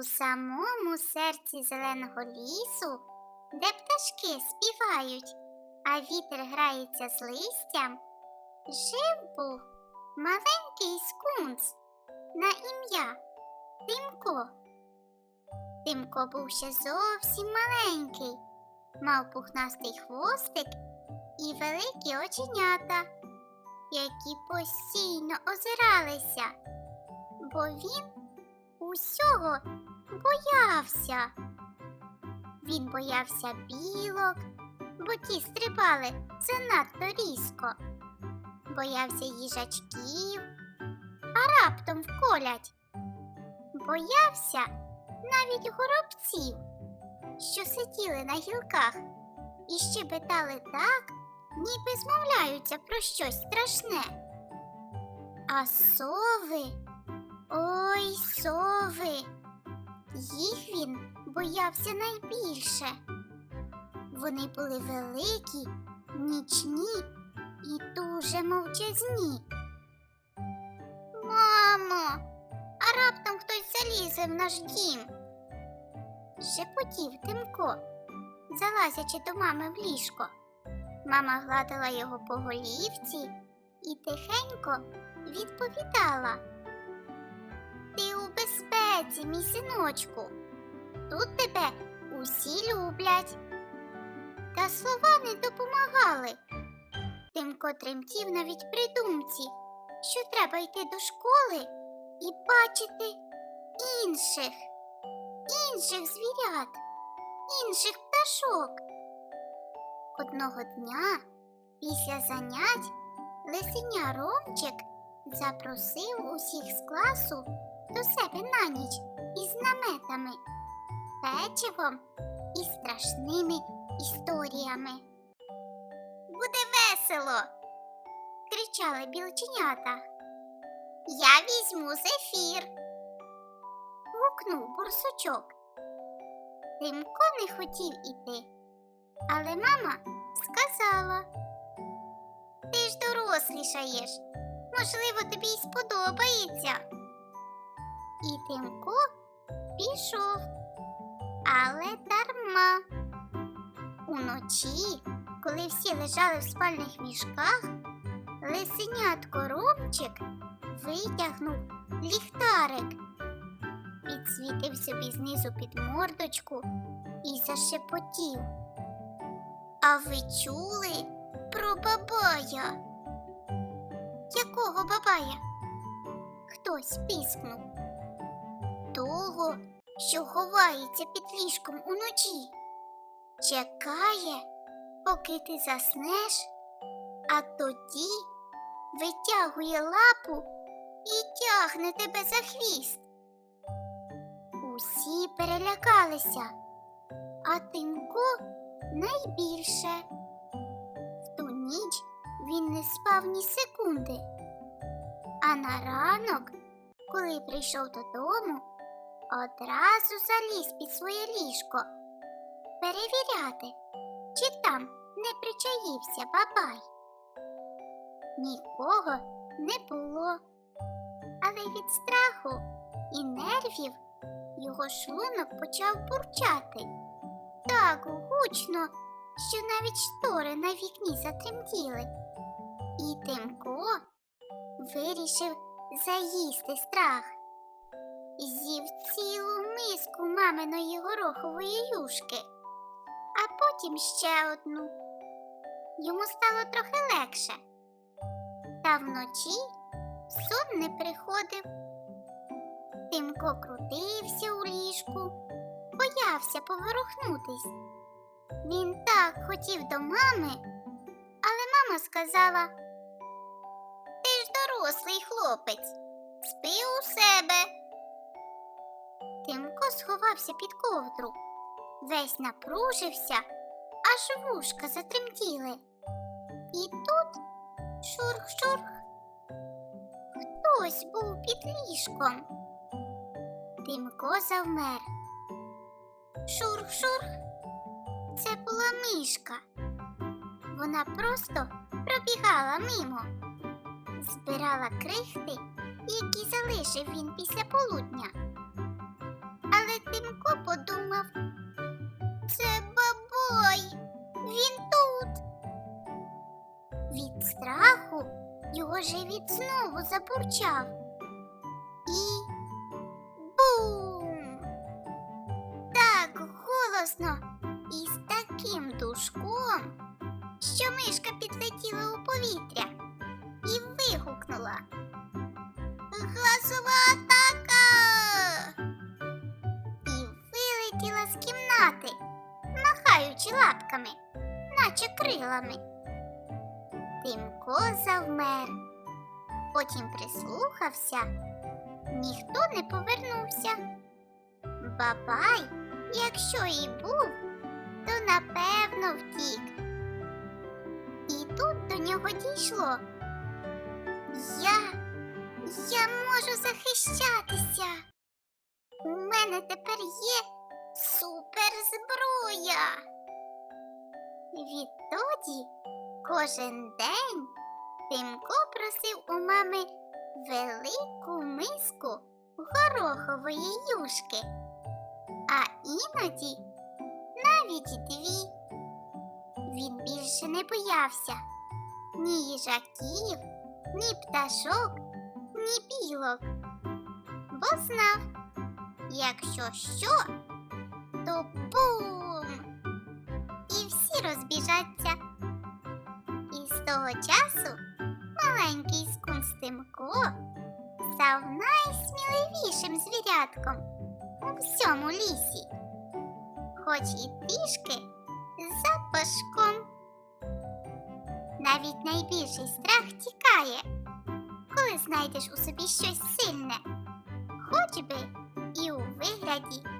У самому серці зеленого лісу, де пташки співають, а вітер грається з листям, жив був маленький скунс на ім'я Тимко. Тимко був ще зовсім маленький, мав пухнастий хвостик і великі оченята, які постійно озиралися, бо він усього боявся. Він боявся білок, бо ті стрибали занадто різко. Боявся їжачків, а раптом вколять. Боявся навіть горобців, що сиділи на гілках і щебетали так, ніби змовляються про щось страшне. А сови, ой, сови, їх він боявся найбільше. Вони були великі, нічні і дуже мовчазні. Мамо, а раптом хтось залізе в наш дім. Шепотів Тимко, залазячи до мами в ліжко. Мама гладила його по голівці і тихенько відповідала. Ти у безпеці, мій синочку. Тут тебе усі люблять. Та слова не допомагали. Тимко тремтів навіть при думці, що треба йти до школи і бачити інших, інших звірят, інших пташок. Одного дня після занять лисеня Ромчик запросив усіх з класу до себе на ніч із наметами, печивом і страшними історіями. Буде весело. кричали білченята. Я візьму зефір. гукнув бурсучок. Тимко не хотів іти, але мама сказала: Ти ж дорослішаєш, можливо, тобі й сподобається. І Тимко пішов, але дарма. Уночі, коли всі лежали в спальних мішках, лисенятко Ромчик витягнув ліхтарик, підсвітив собі знизу під мордочку і зашепотів. А ви чули про бабая? Якого бабая? Хтось піскнув. Того, що ховається під ліжком уночі. Чекає, поки ти заснеш, а тоді витягує лапу і тягне тебе за хвіст. Усі перелякалися, а Тимко найбільше. В ту ніч він не спав ні секунди. А на ранок, коли прийшов додому, одразу заліз під своє ліжко перевіряти, чи там не причаївся бабай. Нікого не було, але від страху і нервів його шлунок почав бурчати так гучно, що навіть штори на вікні затремтіли. І Тимко вирішив заїсти страх. З'їв цілу миску маминої горохової юшки, а потім ще одну. Йому стало трохи легше. Та вночі сон не приходив. Тимко крутився у ліжку, боявся поворухнутись. Він так хотів до мами, але мама сказала: Ти ж дорослий хлопець, спи у себе. Тимко сховався під ковдру. Весь напружився, аж вушка затремтіли. І тут шурх-шурх. Хтось був під ліжком. Тимко завмер. Шурх-шурх. Це була мишка. Вона просто пробігала мимо, збирала крихти, які залишив він після полудня. Тимко подумав, це бабой, він тут. Від страху його живіт знову забурчав. І бум! Так голосно і з таким душком, що мишка підлетіла у повітря і вигукнула. Газова атака! З кімнати, махаючи лапками, наче крилами. Тимко завмер. Потім прислухався. Ніхто не повернувся. Бабай, якщо і був, то напевно втік. І тут до нього дійшло. Я, я можу захищатися. У мене тепер є суперзброя. Відтоді кожен день Тимко просив у мами велику миску горохової юшки, а іноді навіть дві. Він більше не боявся ні їжаків, ні пташок, ні білок, бо знав, якщо що, то бум! І всі розбіжаться. І з того часу маленький скунс Тимко став найсміливішим звірятком у всьому лісі, хоч і трішки запашком. Навіть найбільший страх тікає, коли знайдеш у собі щось сильне, хоч би і у вигляді